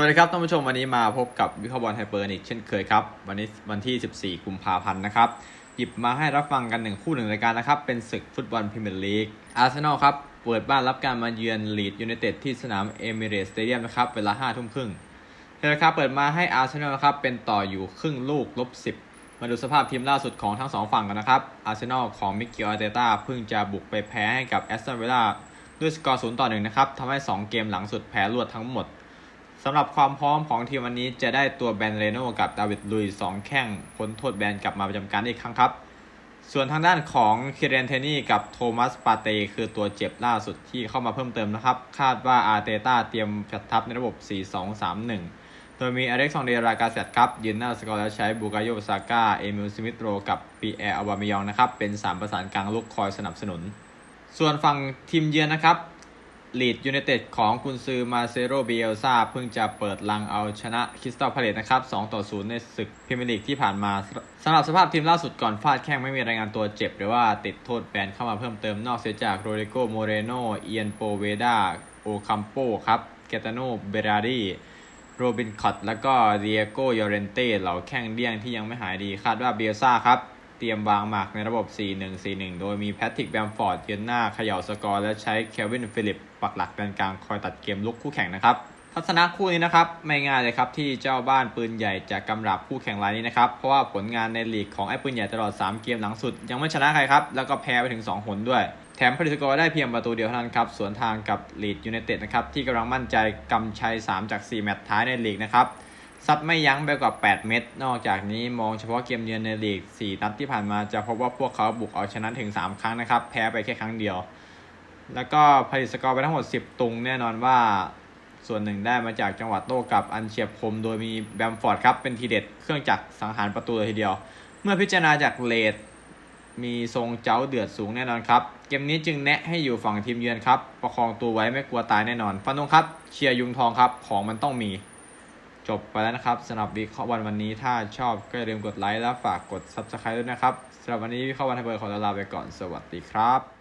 วัสดีครับท่านผู้ชมวันนี้มาพบกับวิเคราะห์บอลไฮเปอร์อีกเช่นเคยครับ วันนี้วันที่ 14 กุมภาพันธ์นะครับ หยิบมาให้รับฟังกันหนึ่งคู่หนึ่งรายการนะครับ เป็นศึกฟุตบอลพรีเมียร์ลีกอาร์เซนอลครับ เปิดบ้านรับการมาเยือนลีดยูไนเต็ดที่สนามเอมิเรตสเตเดียมนะครับ เวลา5ทุ่มครึ่งเทเลคาเปิดมาให้อาร์เซนอลครับเป็นต่ออยู่ครึ่งลูกลบ 10 มาดูสภาพทีมล่าสุดของทั้งสองฝั่งกันนะครับอาร์เซนอลของมิกเกิลอาร์เตต้าเพิ่งจะบุกไปแพ้ให้กับแอสตันวิลล่าด้วยสกอร์0ต่อ1นะครับทำให้ 2 เกมหลังสุดแพ้รวดทั้งหมด สำหรับความพร้อมของทีมวันนี้จะได้ตัวแบนเรโนกับดาวิดลุยสองแข้งพ้นโทษแบนกลับมาประจำการอีกครั้งครับ ส่วนทางด้านของคิเรนเทนี่กับโทมัสปาเตคือตัวเจ็บล่าสุดที่เข้ามาเพิ่มเติมนะครับ คาดว่าอาร์เตต้าเตรียมจัดทัพในระบบ 4-2-3-1 โดยมีอเล็กซานเดรากาเซตครับ ยืนหน้าสกอร์แล้วใช้บูกาโยซาก้าเอมิลสมิธโรกับปีแอร์อัลบามิยองนะครับเป็น 3 ประสานกลางลุกคอยสนับสนุน ส่วนฝั่งทีมเยือนนะครับ ลีดยูไนเต็ดของกุนซือมาเซโรเบลซาเพิ่งจะเปิดลังเอาชนะคริสตัลพาเลตนะครับ 2 ต่อ 0 ในศึกพรีเมียร์ลีกที่ผ่านมาสำหรับสภาพทีมล่าสุดก่อนฟาดแข้งไม่มีรายงานตัวเจ็บ หรือว่าติดโทษแบนเข้ามาเพิ่มเติมนอกเสียจากโรเดโกโมเรโนเอียนโปเวดาโอคัมโปครับเกตาโนเบรารีโรบินคอตแล้วก็เดียโกยอเรนเต้เหล่าแข้งเดี้ยงที่ยังไม่หายดีคาดว่าเบลซาครับ เตรียมวางหมากในระบบ 4-1-4-1 โดยมีแพทริกแบมฟอร์ดยืนหน้าเขย่าสกอร์ และใช้เควินฟิลิปปักหลักเป็นกลางคอยตัดเกมลุกคู่แข่งนะครับ ทัศนะคู่นี้นะครับ ไม่ง่ายเลยครับที่เจ้าบ้านปืนใหญ่จะกำรับคู่แข่งรายนี้นะครับ เพราะว่าผลงานในลีกของไอ้ปืนใหญ่ตลอด 3 เกมหลังสุด ยังไม่ชนะใครครับ แล้วก็แพ้ไปถึง 2 หนด้วย แถมผลิตสกอร์ได้เพียงประตูเดียวเท่านั้นครับสวนทางกับลีดยูไนเต็ดนะครับที่กำลังมั่นใจกำชัย 3 จาก 4 แมตช์ท้ายในลีกนะครับ ซัดไม่ยั้งไปกว่า 8 เม็ด นอกจากนี้มองเฉพาะเกมเยือนในลีก 4 นัดที่ผ่านมาจะพบว่าพวกเขาบุกเอาชนะถึง 3 ครั้งนะครับ แพ้ไปแค่ครั้งเดียว แล้วก็ผลิตสกอร์ไปทั้งหมด 10 ตุงแน่นอนว่าส่วนหนึ่งได้มาจากจังหวะโต้กับอันเฉียบคม โดยมีแบมฟอร์ดครับเป็นทีเด็ดเครื่องจักรสังหารประตูเลยทีเดียว เมื่อพิจารณาจากเลดมีทรงเจ้าเดือดสูงแน่นอนครับ เกมนี้จึงแนะให้อยู่ฝั่งทีมเยือนครับ ประคองตัวไว้ไม่กลัวตายแน่นอน ฟันธงครับ เชียร์ยุงทองครับ ของมันต้องมี จบไปแล้วนะครับสำหรับวิเคราะห์วันวันนี้ถ้าชอบก็อย่าลืมกดไลค์และฝากกด Subscribe ด้วยนะครับสำหรับวันนี้วิเคราะห์วันไทยเบอร์ขอลาไปก่อนสวัสดีครับ